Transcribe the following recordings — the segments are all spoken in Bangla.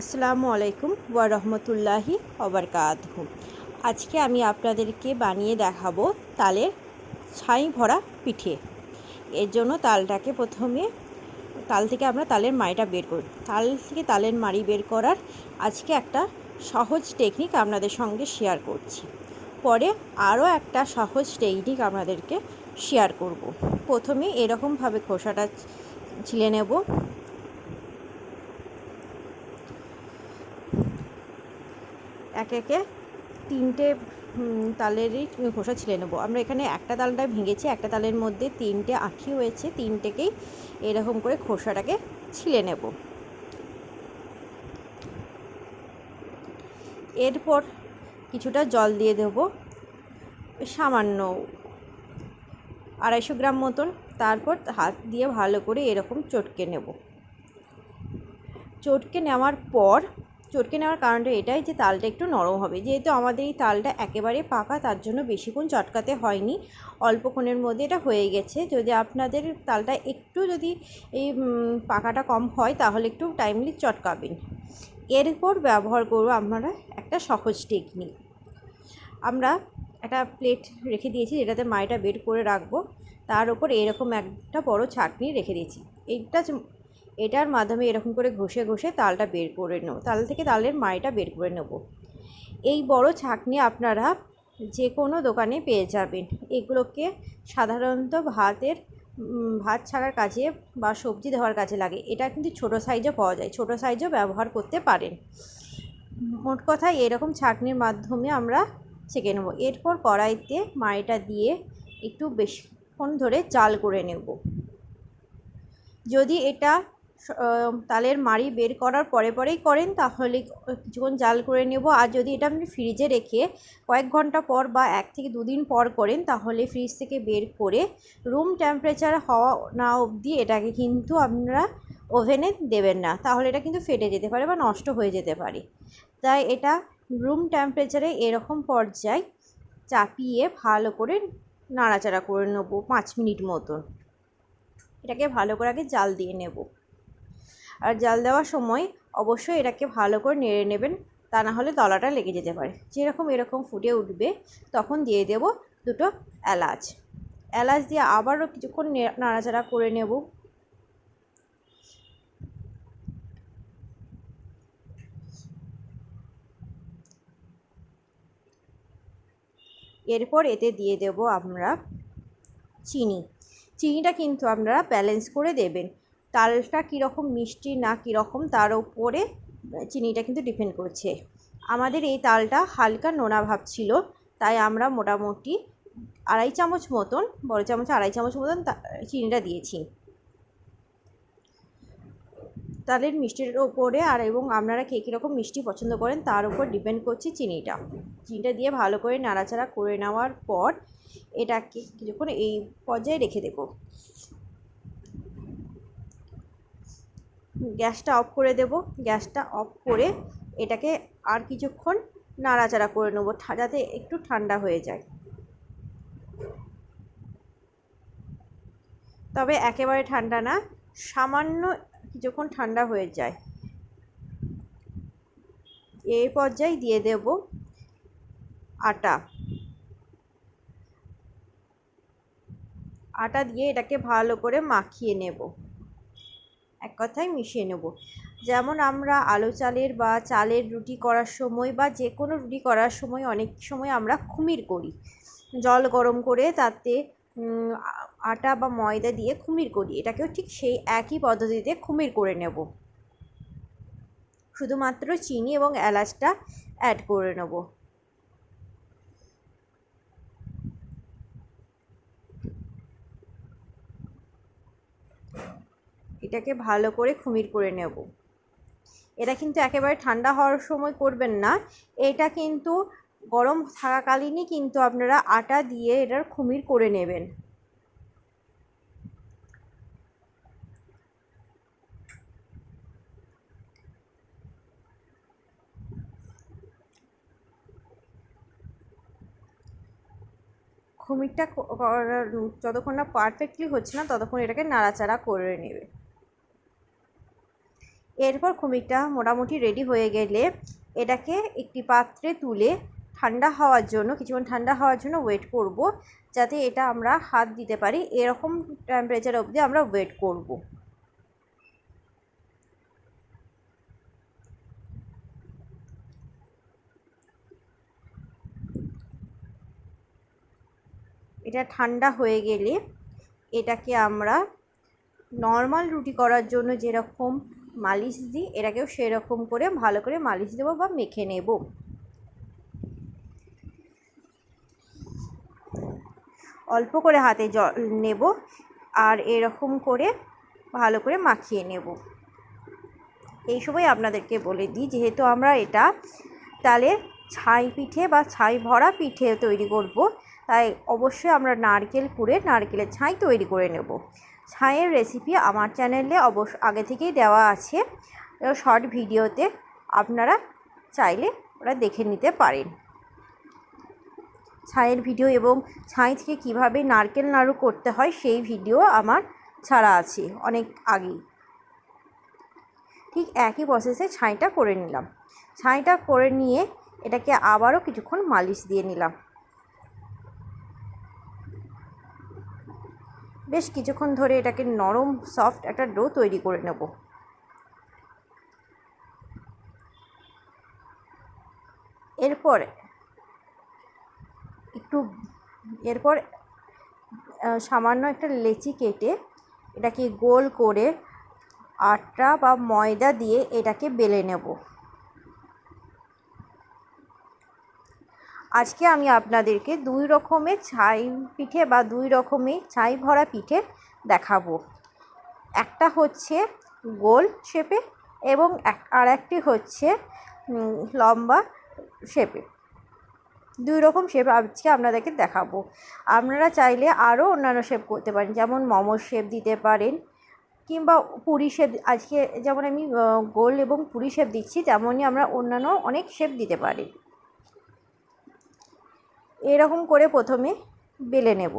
আসসালামু আলাইকুম ওয়া রহমতুল্লাহি অবরকাতহু আজকে আমি আপনাদেরকে বানিয়ে দেখাবো তালের ছাই ভরা পিঠে। এর জন্য তালটাকে প্রথমে তাল থেকে আমরা তালের মাড়িটা বের করি। তাল থেকে তালের মাড়ি বের করার আজকে একটা সহজ টেকনিক আপনাদের সঙ্গে শেয়ার করছি। পরে আরও একটা সহজ টেকনিক আপনাদেরকে শেয়ার করব। প্রথমে এরকমভাবে খোসাটা ছিলে নেব। এক একে তিনটে তালেরই খোসা ছিলে নেব। আমরা এখানে একটা তালটা ভেঙেছি, একটা তালের মধ্যে তিনটে আঁখি হয়েছে, তিনটেকেই এরকম করে খোসাটাকে ছিলে নেব। এরপর কিছুটা জল দিয়ে দেব, সামান্য আড়াইশো গ্রাম মতন। তারপর হাত দিয়ে ভালো করে এরকম চটকে নেব। চটকে নেওয়ার পর চটকে নেওয়ার কারণটা এটাই যে তালটা একটু নরম হবে। যেহেতু আমাদের এই তালটা একেবারে পাকা, তার জন্য বেশিক্ষণ চটকাতে হয়নি। অল্পক্ষণের মধ্যে এটা হয়ে গেছে। যদি আপনাদের তালটা একটু যদি এই পাকাটা কম হয়, তাহলে একটু টাইমলি চটকাবেন। এরপর ব্যবহার করব আপনারা একটা সহজ টেকনিক আমরা একটা প্লেট রেখে দিয়েছি, যেটাতে মাইটা বের করে রাখব। তার উপর এরকম একটা বড় ছাকনি রেখে দিয়েছি। এইটা এটার মাধ্যমে এরকম করে ঘষে ঘষে তালটা বের করে নেব। তাল থেকে তালের মাড়িটা বের করে নেব। এই বড় ছাঁকনি আপনারা যে কোনো দোকানে পেয়ে যাবেন। এগুলোকে সাধারণত ভাতের ভাত ছাড়ার কাজে বা সবজি দেওয়ার কাজে লাগে। এটা কিন্তু ছোটো সাইজও পাওয়া যায়। ছোটো সাইজও ব্যবহার করতে পারেন। মোট কথা এরকম ছাঁকনির মাধ্যমে আমরা ছেঁকে নেব। এরপর কড়াইতে মাড়িটা দিয়ে একটু বেশিক্ষণ ধরে চাল করে নেব। যদি এটা তালের মাড়ি বের করার পরে পরেই করেন, তাহলে কিছুক্ষণ জাল করে নেব। আর যদি এটা আপনি ফ্রিজে রেখে কয়েক ঘণ্টা পর বা এক থেকে দুদিন পর করেন, তাহলে ফ্রিজ থেকে বের করে রুম টেম্পারেচার হওয়া না অবধি এটাকে কিন্তু আপনারা ওভেনে দেবেন না। তাহলে এটা কিন্তু ফেটে যেতে পারে বা নষ্ট হয়ে যেতে পারে। তাই এটা রুম টেম্পারেচারে এরকম পর্যায়ে চাপিয়ে ভালো করে নাড়াচাড়া করে নেব পাঁচ মিনিট মতন। এটাকে ভালো করে আগে জাল দিয়ে নেব। আর জাল দেওয়ার সময় অবশ্যই এটাকে ভালো করে নেড়ে নেবেন, তা না হলে তলাটা লেগে যেতে পারে। যেরকম এরকম ফুটে উঠবে, তখন দিয়ে দেব দুটো এলাচ। এলাচ দিয়ে আবারও কিছুক্ষণ নাড়াচাড়া করে নেব। এরপর এতে দিয়ে দেব আমরা চিনি। চিনিটা কিন্তু আপনারা ব্যালেন্স করে দেবেন। তালটা কীরকম মিষ্টি না কীরকম তার উপরে চিনিটা কিন্তু ডিপেন্ড করছে। আমাদের এই তালটা হালকা নোনা ভাব ছিল, তাই আমরা মোটামুটি আড়াই চামচ মতন, বড় চামচ, আড়াই চামচ মতন চিনিটা দিয়েছি। তালের মিষ্টির ওপরে আর এবং আপনারা কে কীরকম মিষ্টি পছন্দ করেন তার উপর ডিপেন্ড করছে চিনিটা। চিনিটা দিয়ে ভালো করে নাড়াচাড়া করে নেওয়ার পর এটাকে কিছুক্ষণ এই পর্যায়ে রেখে দেবো। গ্যাসটা অফ করে দেব। গ্যাসটা অফ করে এটাকে আর কিছুক্ষণ নাড়াচাড়া করে নেব যাতে একটু ঠান্ডা হয়ে যায়। তবে একেবারে ঠান্ডা না, সামান্য কিছুক্ষণ ঠান্ডা হয়ে যায়। এই পর্যায়ে দিয়ে দেব আটা। আটা দিয়ে এটাকে ভালো করে মাখিয়ে নেব। এক কথায় মিশিয়ে নেব। যেমন আমরা আলো চালের বা চালের রুটি করার সময় বা যে কোনো রুটি করার সময় অনেক সময় আমরা খুমির করি। জল গরম করে তাতে আটা বা ময়দা দিয়ে খুমির করি। এটাকেও ঠিক সেই একই পদ্ধতিতে খুমির করে নেব। শুধুমাত্র চিনি এবং এলাচটা অ্যাড করে নেব। এটাকে ভালো করে খুমির করে নেব। এটা কিন্তু একেবারে ঠান্ডা হওয়ার সময় করবেন না। এটা কিন্তু গরম থাকাকালীনই কিন্তু আপনারা আটা দিয়ে এটার খুমির করে নেবেন। খুমিরটা যতক্ষণ না পারফেক্টলি হচ্ছে না, ততক্ষণ এটাকে নাড়াচাড়া করে নেবে। এরপর খুমিকটা মোটামুটি রেডি হয়ে গেলে এটাকে একটি পাত্রে তুলে ঠান্ডা হওয়ার জন্য, কিছুক্ষণ ঠান্ডা হওয়ার জন্য ওয়েট করব, যাতে এটা আমরা হাত দিতে পারি। এরকম টেম্পারেচার অবধি আমরা ওয়েট করব। এটা ঠান্ডা হয়ে গেলে এটাকে আমরা নর্মাল রুটি করার জন্য যেরকম মালিশ দিই, এটাকেও সেরকম করে ভালো করে মালিশ দেবো বা মেখে নেব। অল্প করে হাতে জল নেব আর এরকম করে ভালো করে মাখিয়ে নেব। এই সময় আপনাদেরকে বলে দিই, যেহেতু আমরা এটা তাহলে ছাই পিঠে বা ছাই ভরা পিঠে তৈরি করব, তাই অবশ্যই আমরা নারকেল কুড়ে নারকেলের ছাই তৈরি করে নেব। ছাইয়ের রেসিপি আমার চ্যানেলে অবশ্য আগে থেকেই দেওয়া আছে। শর্ট ভিডিওতে আপনারা চাইলে ওরা দেখে নিতে পারেন। ছাইয়ের ভিডিও এবং ছাই থেকে কীভাবে নারকেল নাড়ু করতে হয় সেই ভিডিও আমার ছাড়া আছে, অনেক আগেই। ঠিক একই প্রসেসে ছাইটা করে নিলাম। ছাইটা করে নিয়ে এটাকে আবারও কিছুক্ষণ মালিশ দিয়ে নিলাম। বেশ কিছুক্ষণ ধরে এটাকে নরম, সফট একটা ডো তৈরি করে নেব। এরপর একটু, এরপর সামান্য একটা লেচি কেটে এটাকে গোল করে আটা বা ময়দা দিয়ে এটাকে বেলে নেব। আজকে আমি আপনাদেরকে দুই রকমের ছাই পিঠে বা দুই রকমের ছাই ভরা পিঠে দেখাবো। একটা হচ্ছে গোল শেপে এবং আর একটি হচ্ছে লম্বা শেপে। দুই রকম শেপ আজকে আপনাদেরকে দেখাবো। আপনারা চাইলে আরও অন্যান্য শেপ করতে পারেন, যেমন মোমোর শেপ দিতে পারেন, কিংবা পুরি শেপ আজকে যেমন আমি গোল এবং পুরি শেপ দিচ্ছি, তেমনই আমরা অন্যান্য অনেক শেপ দিতে পারি। এরকম করে প্রথমে বেলে নেব।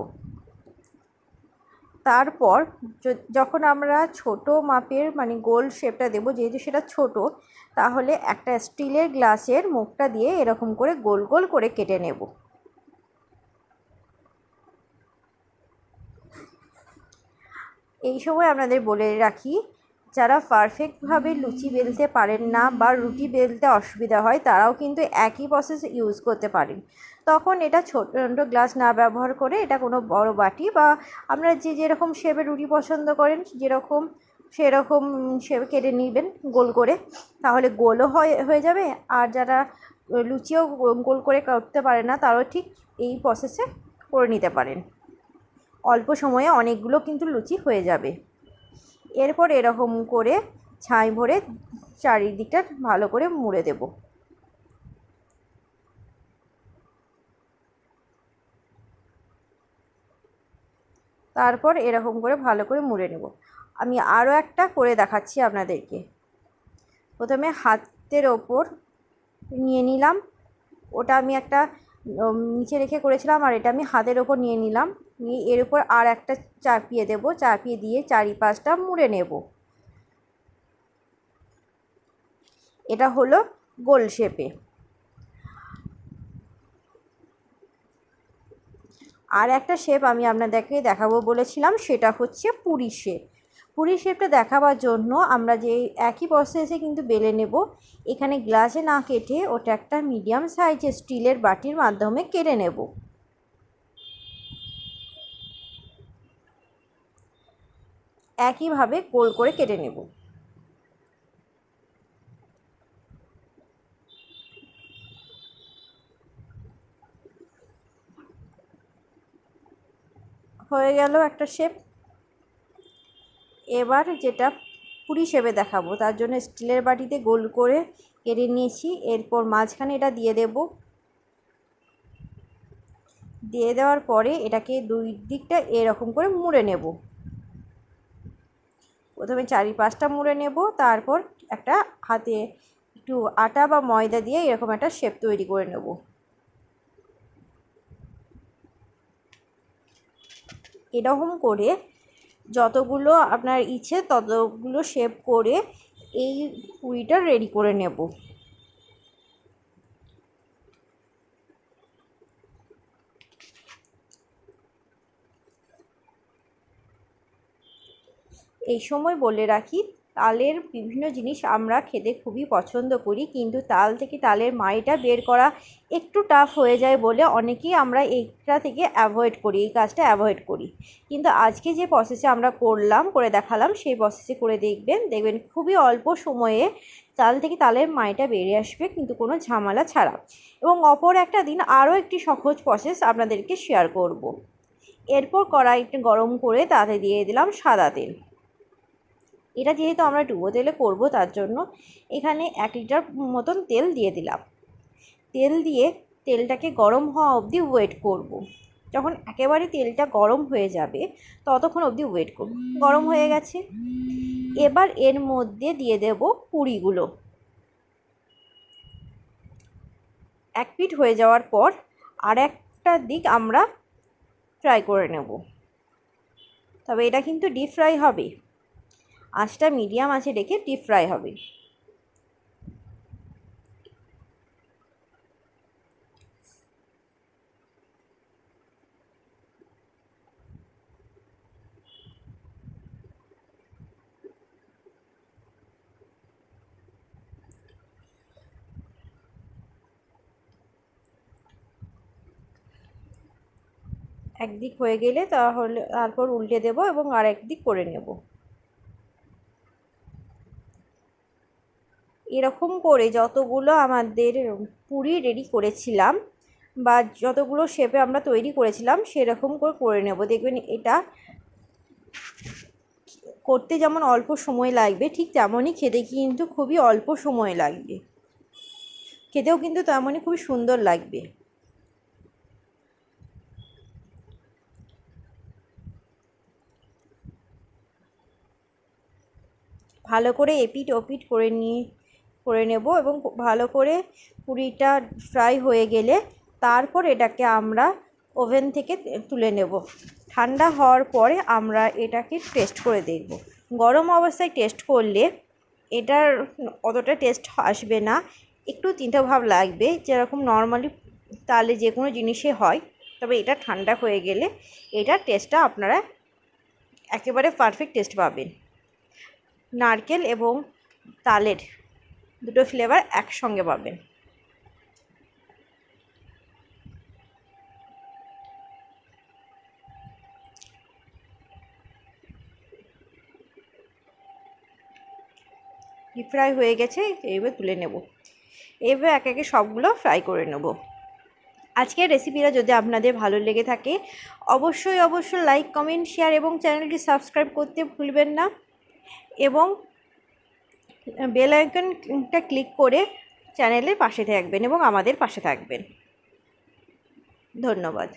তারপর যখন আমরা ছোট মাপের মানে গোল শেপটা দেবো, যেহেতু সেটা ছোট, তাহলে একটা স্টিলের গ্লাসের মুখটা দিয়ে এরকম করে গোল গোল করে কেটে নেব। এই সময় আপনাদের বলে রাখি যারা পারফেক্টভাবে লুচি বেলতে পারেন না বা রুটি বেলতে অসুবিধা হয়, তারাও কিন্তু একই প্রসেস ইউজ করতে পারেন। তখন এটা ছোট গ্লাস না ব্যবহার করে এটা কোনো বড় বাটি বা আপনারা যে যেরকম শেপে রুটি পছন্দ করেন, যেরকম, সেরকম শেপ কেটে নেবেন গোল করে, তাহলে গোলও হয়, হয়ে যাবে। আর যারা লুচিও গোল করে করতে পারে না, তারাও ঠিক এই প্রসেসে করে নিতে পারেন। অল্প সময়ে অনেকগুলো কিন্তু লুচি হয়ে যাবে। এরপর এরকম করে ছাই ভরে চারিদিকটা ভালো করে মুড়ে দেব। তারপর এরকম করে ভালো করে মুড়ে নেব। আমি আরও একটা করে দেখাচ্ছি আপনাদেরকে। প্রথমে হাতের ওপর নিয়ে নিলাম। ওটা আমি একটা নিচে রেখে করেছিলাম আর এটা আমি হাতের ওপর নিয়ে নিলাম। নিয়ে এর উপর আর একটা চাপিয়ে দেব। চাপিয়ে দিয়ে চারিপাশটা মুড়ে নেব। এটা হলো গোল শেপে। আর একটা শেপ আমি আপনাদেরকে দেখাবো বলেছিলাম, সেটা হচ্ছে পুরী শেপ। পুরী শেপটা দেখাবার জন্য আমরা যে একই প্রসেসে কিন্তু বেলে নেব। এখানে গ্লাসে না কেটে ওটা একটা মিডিয়াম সাইজের স্টিলের বাটির মাধ্যমে কেটে নেব। একইভাবে গোল করে কেটে নেব। হয়ে গেল একটা শেপ এবার যেটা পুরি শেপে দেখাবো, তার জন্য স্টিলের বাটিতে গোল করে কেটে নিয়েছি। এরপর মাঝখানে এটা দিয়ে দেব। দিয়ে দেওয়ার পরে এটাকে দুই দিকটা এরকম করে মুড়ে নেব। প্রথমে চারিপাশটা মুড়ে নেব, তারপর একটা হাতে একটু আটা বা ময়দা দিয়ে এরকম একটা শেপ তৈরি করে নেব। এরকম করে যতগুলো আপনার ইচ্ছে ততগুলো শেপ করে এই পুরিটা রেডি করে নেব। এই সময় বলে রাখি তালের বিভিন্ন জিনিস আমরা খেতে খুবই পছন্দ করি, কিন্তু তাল থেকে তালের মাড়িটা বের করা একটু টাফ হয়ে যায় বলে অনেকেই আমরা এইটা থেকে অ্যাভয়েড করি, এই কাজটা অ্যাভয়েড করি। কিন্তু আজকে যে প্রসেসে আমরা করলাম, করে দেখালাম, সেই প্রসেসে করে দেখবেন দেখবেন খুবই অল্প সময়ে তাল থেকে তালের মাড়িটা বেরিয়ে আসবে, কিন্তু কোনো ঝামেলা ছাড়া। এবং অপর একটা দিন আরও একটি সহজ প্রসেস আপনাদেরকে শেয়ার করব। এরপর কড়াইটা গরম করে তাতে দিয়ে দিলাম সাদা তেল। এটা যেহেতু আমরা ডুবো তেলে করব, তার জন্য এখানে এক লিটার মতন তেল দিয়ে দিলাম। তেল দিয়ে তেলটাকে গরম হওয়া অবধি ওয়েট করব। যখন একেবারে তেলটা গরম হয়ে যাবে, ততক্ষণ অবধি ওয়েট করব। গরম হয়ে গেছে। এবার এর মধ্যে দিয়ে দেব পুরিগুলো। এক পিট হয়ে যাওয়ার পর আর একটা দিক আমরা ফ্রাই করে নেব। তবে এটা কিন্তু ডিপ ফ্রাই হবে। আঁচটা মিডিয়াম আছে রেখে ডিপ ফ্রাই হবে। একদিক হয়ে গেলে তাহলে, তারপর উল্টে দেব এবং আর একদিক করে নেব। এরকম করে যতগুলো আমাদের পুরি রেডি করেছিলাম বা যতগুলো শেপে আমরা তৈরি করেছিলাম, সেরকম করে করে নেব। দেখবেন এটা করতে যেমন অল্প সময় লাগবে, ঠিক তেমনই খেতে কিন্তু খুবই অল্প সময় লাগবে। খেতেও কিন্তু তেমনই খুবই সুন্দর লাগবে। ভালো করে এপিট ওপিট করে নিয়ে করে নেব এবং ভালো করে পুরিটা ফ্রাই হয়ে গেলে তারপর এটাকে আমরা ওভেন থেকে তুলে নেব। ঠান্ডা হওয়ার পরে আমরা এটাকে টেস্ট করে দেখব। গরম অবস্থায় টেস্ট করলে এটার অতটা টেস্ট আসবে না। একটু ভাব লাগবে। যেরকম নর্মালি তাহলে যে কোনো জিনিসে হয়, তবে এটা ঠান্ডা হয়ে গেলে এটার টেস্টটা আপনারা একেবারে পারফেক্ট টেস্ট পাবেন। নারকেল এবং তালের দুটো ফ্লেভার একসঙ্গে পাবেন। ডিপ ফ্রাই হয়ে গেছে এবার তুলে নেব। এবার এক একে সবগুলো ফ্রাই করে নেব। আজকের রেসিপিটা যদি আপনাদের ভালো লেগে থাকে, অবশ্যই অবশ্যই লাইক কমেন্ট শেয়ার এবং চ্যানেলটি সাবস্ক্রাইব করতে ভুলবেন না। এবং বেল আইকনটা ক্লিক করে চ্যানেলের পাশে থাকবেন এবং আমাদের পাশে থাকবেন। ধন্যবাদ।